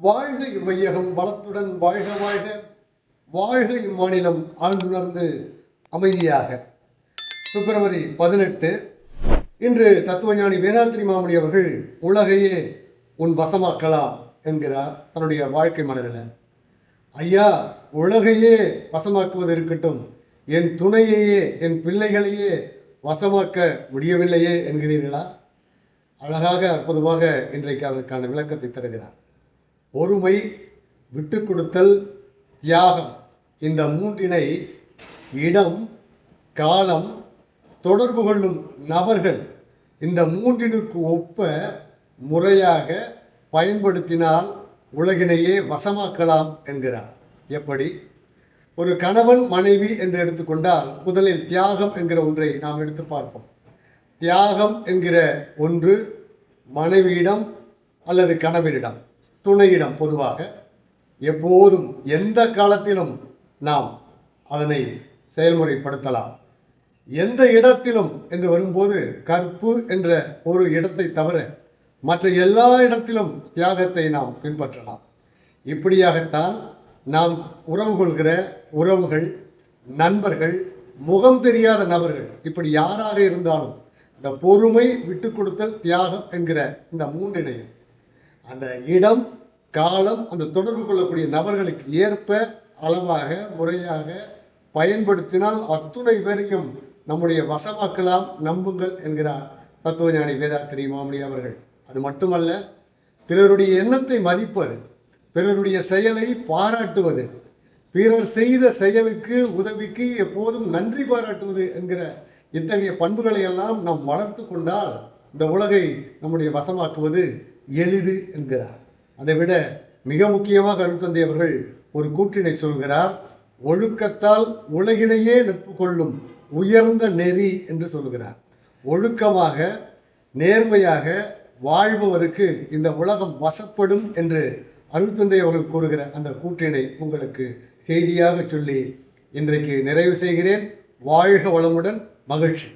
வாழ்க இவ்வையகம் வளத்துடன் வாழ்க வாழ்க. வாழ்க இம்மாநிலம் ஆழ்ந்துணர்ந்து அமைதியாக. பிப்ரவரி பதினெட்டு இன்று தத்துவஞானி வேதாந்திரி மாமணி அவர்கள் உலகையே உன் வசமாக்கலாம் என்கிறார் தன்னுடைய வாழ்க்கை மலரில் ஐயா உலகையே வசமாக்குவது இருக்கட்டும். என் துணையையே என் பிள்ளைகளையே வசமாக்க முடியவில்லையே என்கிறீர்களா? அழகாக அற்புதமாக இன்றைக்கு அதற்கான விளக்கத்தை தருகிறார். பொறுமை விட்டு கொடுத்தல் தியாகம். இந்த மூன்றினை இடம் காலம் தொடர்பு கொள்ளும் நபர்கள் இந்த மூன்றினுக்கு ஒப்ப முறையாக பயன்படுத்தினால் உலகினையே வசமாக்கலாம் என்கிறார். எப்படி? ஒரு கணவன் மனைவி என்று எடுத்துக்கொண்டால் முதலில் தியாகம் என்கிற ஒன்றை நாம் எடுத்து பார்ப்போம். தியாகம் என்கிற ஒன்று மனைவியிடம் அல்லது கணவனிடம். துணையிடம் பொதுவாக எப்போதும் எந்த காலத்திலும் நாம் அதனை செயல்முறைப்படுத்தலாம். எந்த இடத்திலும் என்று வரும்போது கற்பு என்ற ஒரு இடத்தை தவிர மற்ற எல்லா இடத்திலும் தியாகத்தை நாம் பின்பற்றலாம். இப்படியாகத்தான் நாம் உறவு கொள்கிற உறவுகள் நண்பர்கள் முகம் தெரியாத நபர்கள் இப்படி யாராக இருந்தாலும் இந்த பொறுமை விட்டு கொடுத்தல் தியாகம் என்கிற இந்த மூன்றினையும் அந்த இடம் காலம் அந்த தொடர்பு கொள்ளக்கூடிய நபர்களுக்கு ஏற்ப அளவாக முறையாக பயன்படுத்தினால் அத்துணை பேரையும் நம்முடைய வசமாக்கலாம் நம்புங்கள் என்கிறார் தத்துவஞானி வேதாத்திரி மாமணி அவர்கள். அது மட்டுமல்ல பிறருடைய எண்ணத்தை மதிப்பது பிறருடைய செயலை பாராட்டுவது பிறர் செய்த செயலுக்கு உதவிக்கு எப்போதும் நன்றி பாராட்டுவது என்கிற இத்தகைய பண்புகளை எல்லாம் நாம் வளர்த்து கொண்டால் இந்த உலகை நம்முடைய வசமாக்குவது எளிது என்கிறார். அதைவிட மிக முக்கியமாக அருள்தந்தை அவர்கள் ஒரு கூற்றினை சொல்கிறார் ஒழுக்கத்தால் உலகினையே நட்பு கொள்ளும் உயர்ந்த நெறி என்று சொல்கிறார். ஒழுக்கமாக நேர்மையாக வாழ்பவருக்கு இந்த உலகம் வசப்படும் என்று அருள்தந்தை அவர்கள் கூறுகிற அந்த கூற்றினை உங்களுக்கு செய்தியாக சொல்லி இன்றைக்கு நிறைவு செய்கிறேன். வாழ்க வளமுடன் மகிழ்ச்சி.